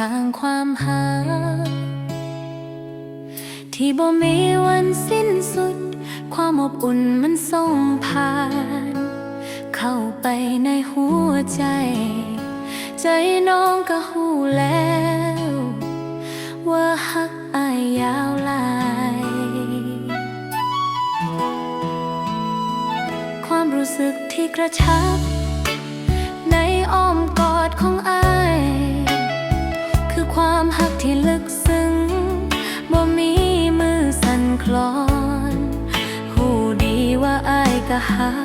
ทางความหา ที่บ่มีวันสิ้นสุด ความอบอุ่นมันส่งผ่าน เข้าไปในหัวใจ ใจน้องก็หูแล้ว ว่าฮักอายยาวลาย ความรู้สึกที่กระชับ ที่ลึกซึ้งบ่มีมือสั่นคลอน หูดีว่าอายก็หา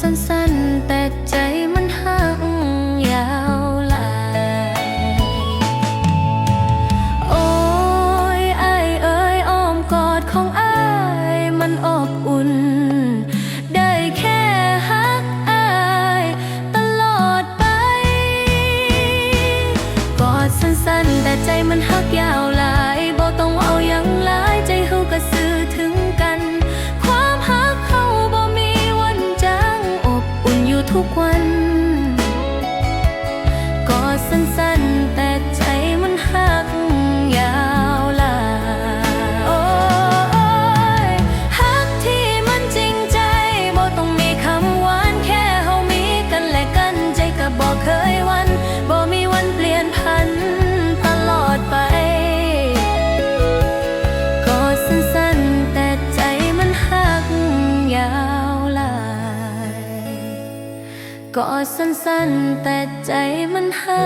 สั้นๆ แต่จะ ก็สั้นๆแต่ใจมันหา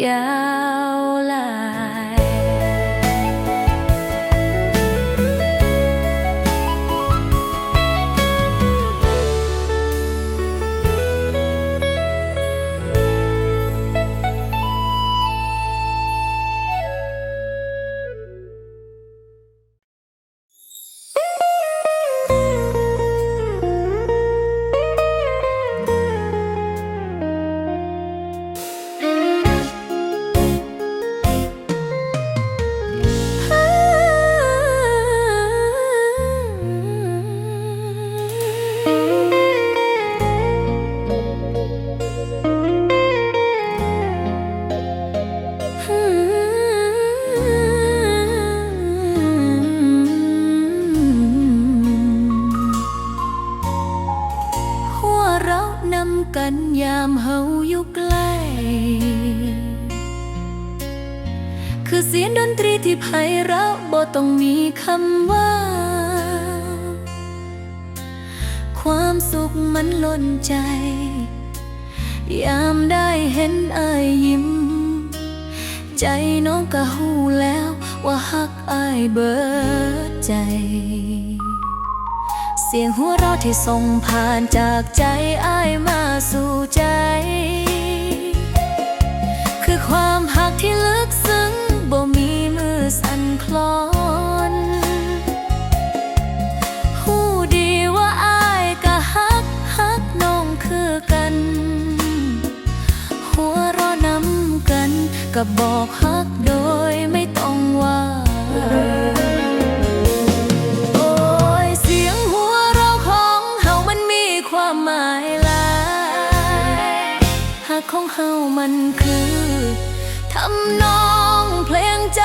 อยาก ใจน้องก็หูแล้วว่าฮักอายเบิดใจ เสียงหัวเราะที่ส่งผ่านจากใจอายมาสู่ใจ คือความฮักที่ลึกซึ้งบ่มีมือสั่นคลอน ก็บอกฮักโดยไม่ต้องว่าโอ้ยเสียงหัวเราของเฮามันมีความหมายหลายฮักของเฮามันคือทำนองเพลงใจ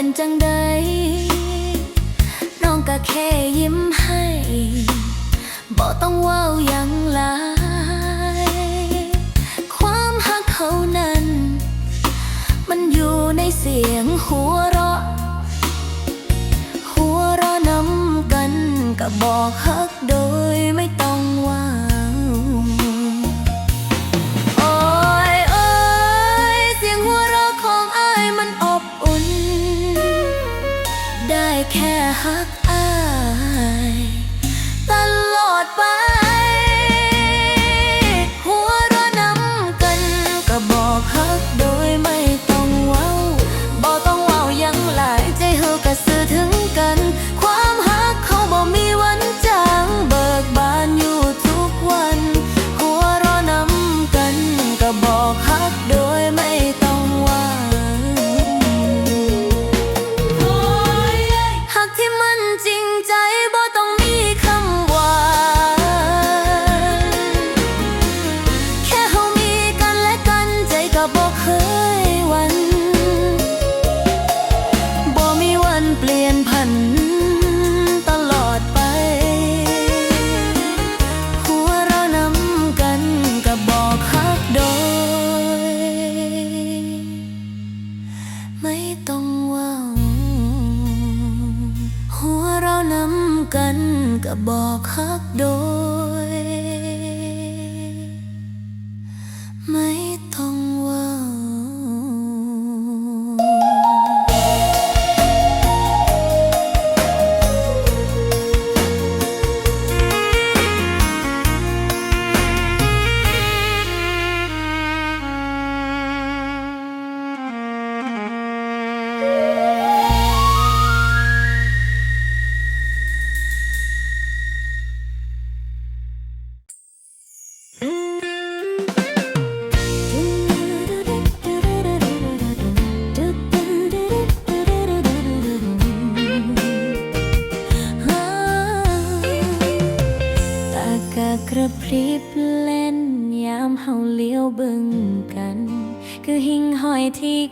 เป็นจังใด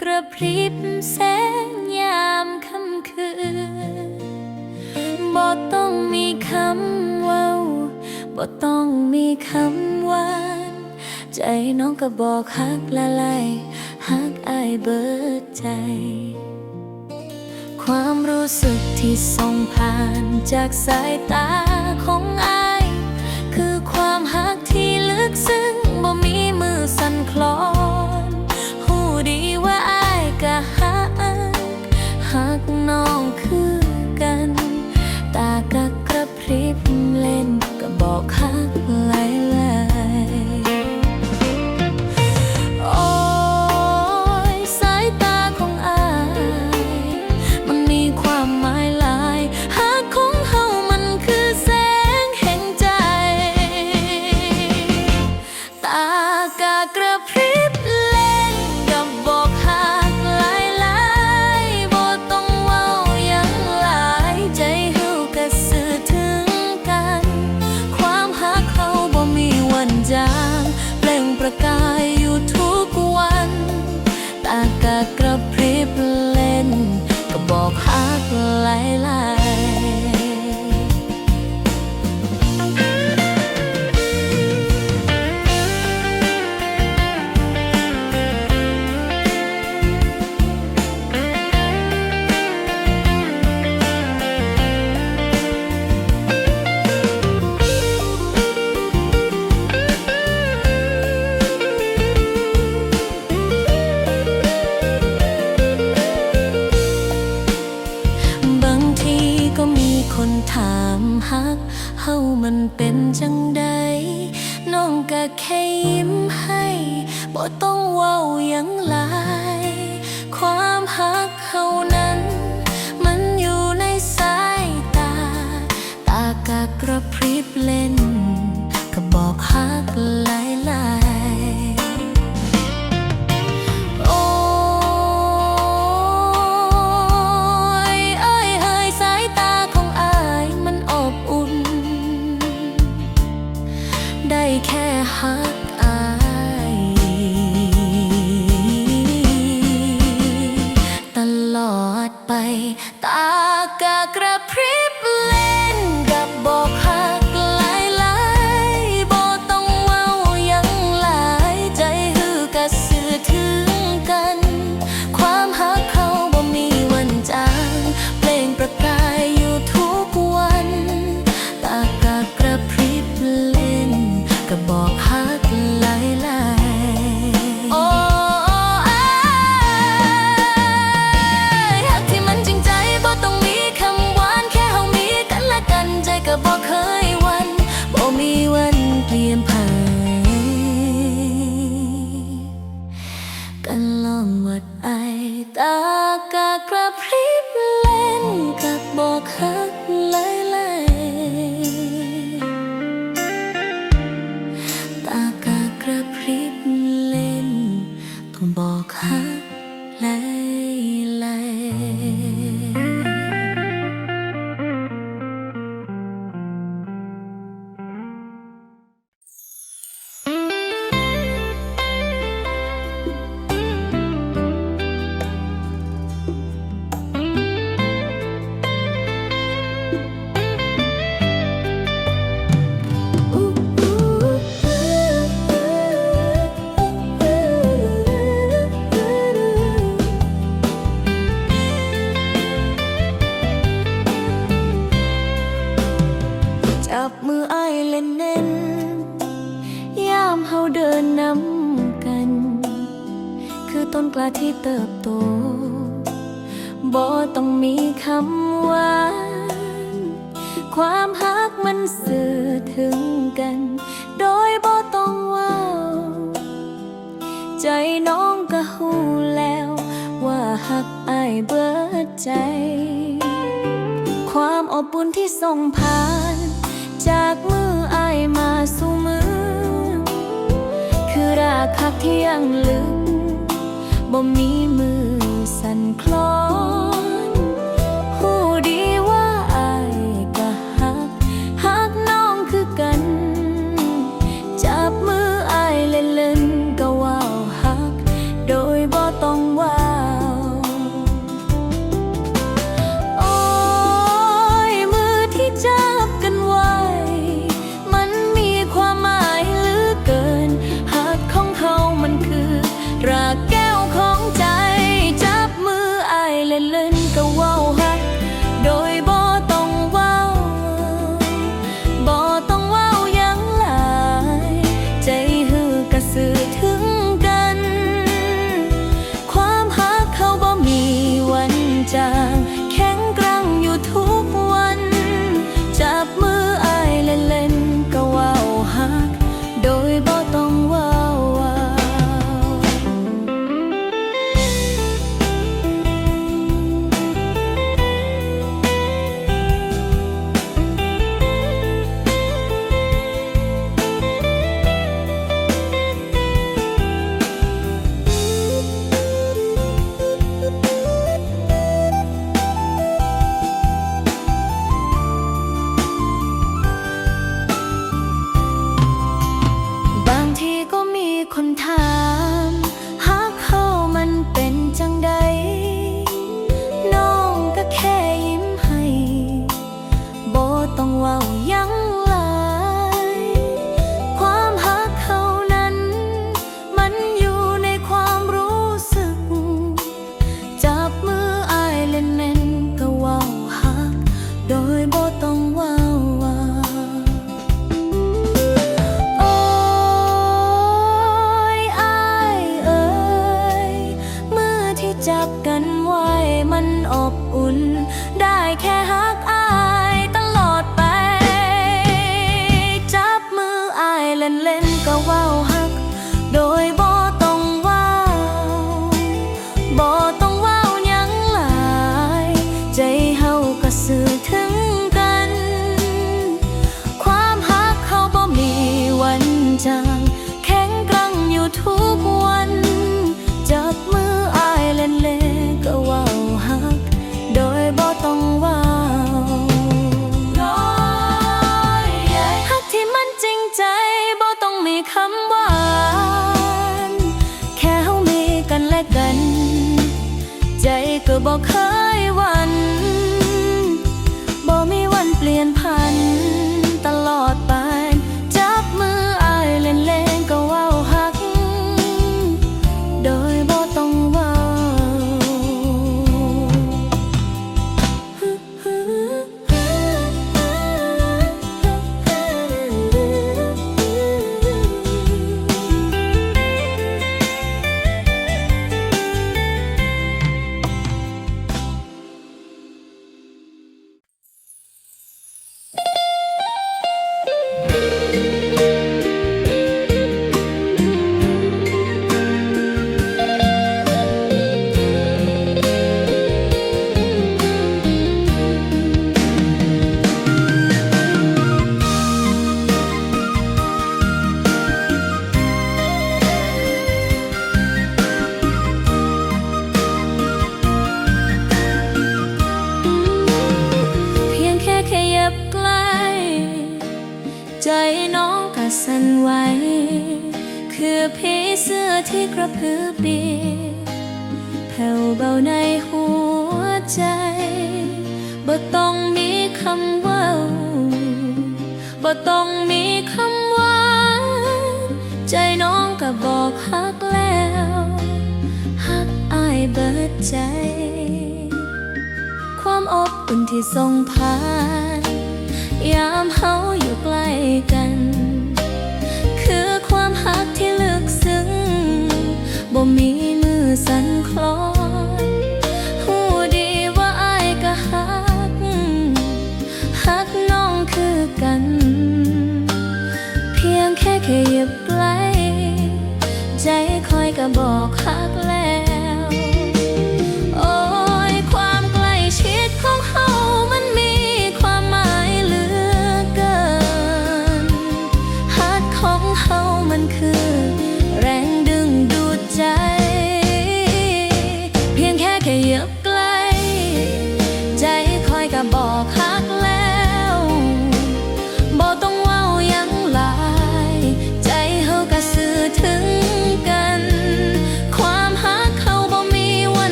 กระพริบแสงยามค่ำคืนบ่ต้องมีคำว่าบ่ต้องมีคำหวานใจน้องก็บอกฮักละลายฮักอายเบิดใจ ความรู้สึกที่ส่งผ่านจากสายตาของอาย คือความฮักที่ลึกซึ้งบ่มีมือสั่นคลอนากากระพริบเล่น หักอายเบิดใจ ความอบอุ่นที่ส่งผ่าน จากมืออายมาสู่มือ คือราคักที่ยังลึกบ่มีมือสั่นคลอน เล่นเล่นก็ว้าว ที่กระเพือปีแผ่วเบาในหัวใจบ่ต้องมีคำว่าบ่ต้องมีคำว่า ใจน้องก็บอกฮักแล้วฮักอายเบิดใจ ความอบอุ่นที่ส่งผ่าน ยามเฮาอยู่ใกล้กัน บ่มีมือสั่นคลอนหูดีว่าอายก็ฮักฮักน้องคือกัน เพียงแค่แค่เย็บไกล ใจคอยก็บอกหา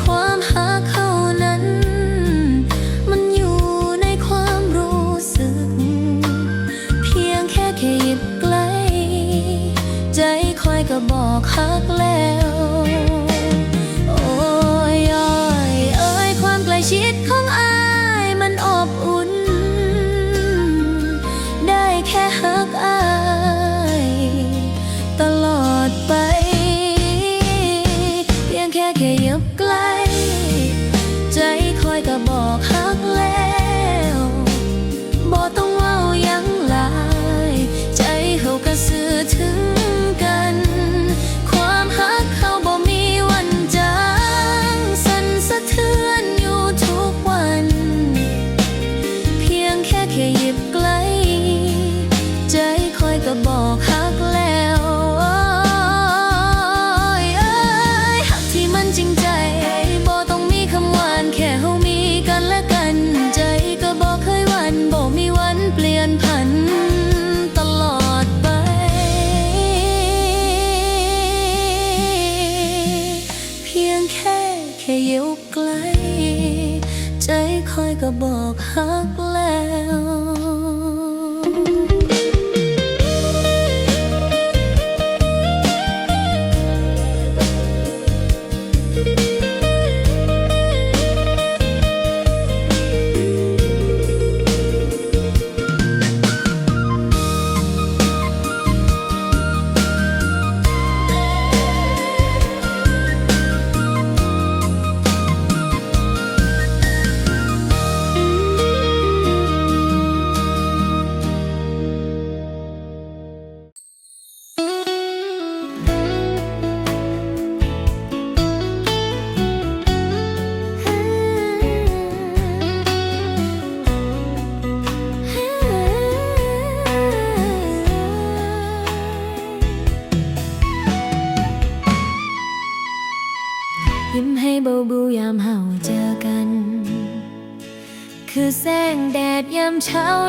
ความหาเขานั้น มันอยู่ในความรู้สึก เพียงแค่แค่หยิบใกล้ ใจคอยก็บอกหัก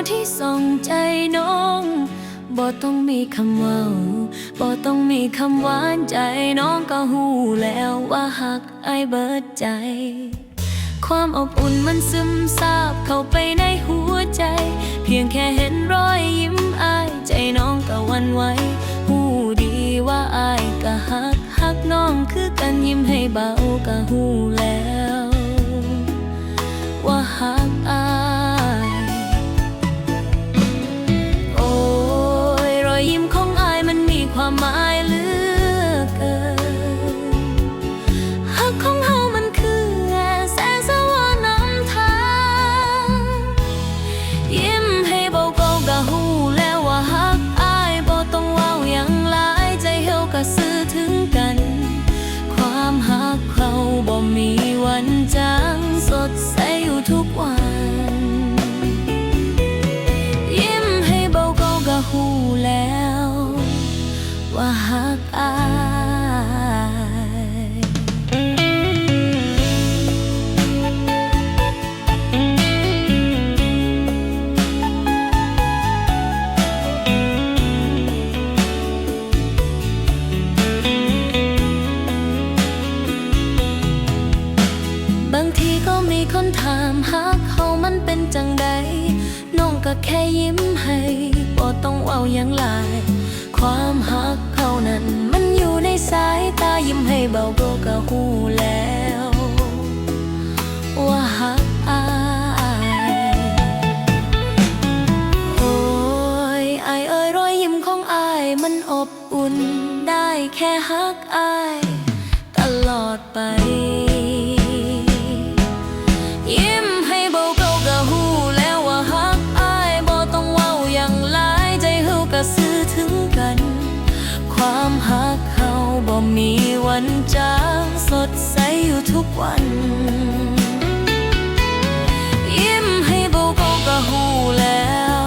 ที่ส่องใจน้องบ่ต้องมีคำว่าบ่ต้องมีคำหวานใจน้องก็หูแล้วว่าหักไอเบิดใจ ความอบอุ่นมันซึมซาบเข้าไปในหัวใจ เพียงแค่เห็นรอยยิ้มอาย ใจน้องก็วันไหวหูดีว่าอายก็หักหักน้องคือกันยิ้มให้เบาก็หูแล้ว ว่าหักอาย แค่ยิ้มให้บ่ต้องเว้าหยังหลาย ความหักเขานั้นมันอยู่ในสายตายิ้มให้เบาก็กะหูแล้ว ว่าหักอายโอ้ยอายเอ่ยรอยยิ้มของอายมันอบอุ่นได้แค่ฮักอาย ตลอดไป วันจางสดใสอยู่ทุกวัน ยิ้มให้เบาๆก็หูแล้ว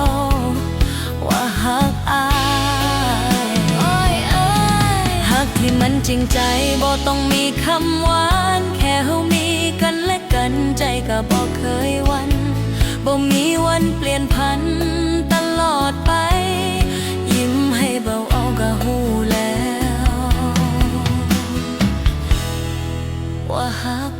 ว่าหักอายโอ้ยเอ้ยหักที่มันจริงใจบ่ต้องมีคำหวาน แค่เฮามีกันและกันใจก็บ่เคยวันบ่มีวันเปลี่ยนพันตลอดไป ยิ้มให้เบา ว่า